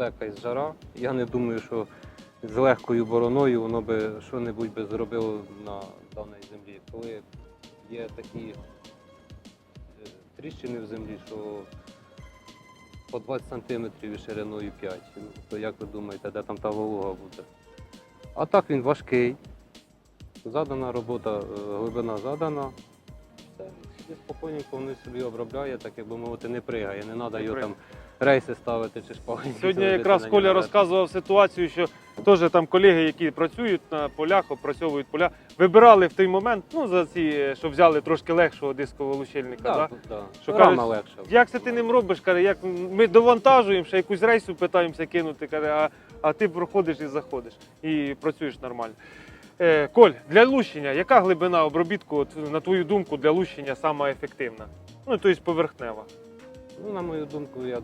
спека і жара. Я не думаю, що з легкою бороною воно би що-небудь би зробило на даній землі. Коли є такі е, тріщини в землі, що по 20 сантиметрів і шириною 5. Ну, то як ви думаєте, де там та волога буде? А так він важкий. Задана робота, е, глибина задана. Все, спокійненько вони собі обробляє, так як би мовити, не пригає. Не треба його там рейси ставити чи шпаги. Сьогодні якраз Коля розказував ситуацію, що теж там колеги, які працюють на полях, опрацьовують поля, вибирали в той момент, ну за ці, що взяли трошки легшого дискового лущильника. Да? Так, так. Що Рама кажуть. Як це ти ним робиш? Каже, як ми довантажуємо, ще якусь рейсу питаємося кинути, каже, а, а ти проходиш і заходиш і працюєш нормально. Е, Коль, для лущення, яка глибина обробітку, от, на твою думку, для лущення сама ефективна? Ну, тобто поверхнева. Ну, на мою думку, я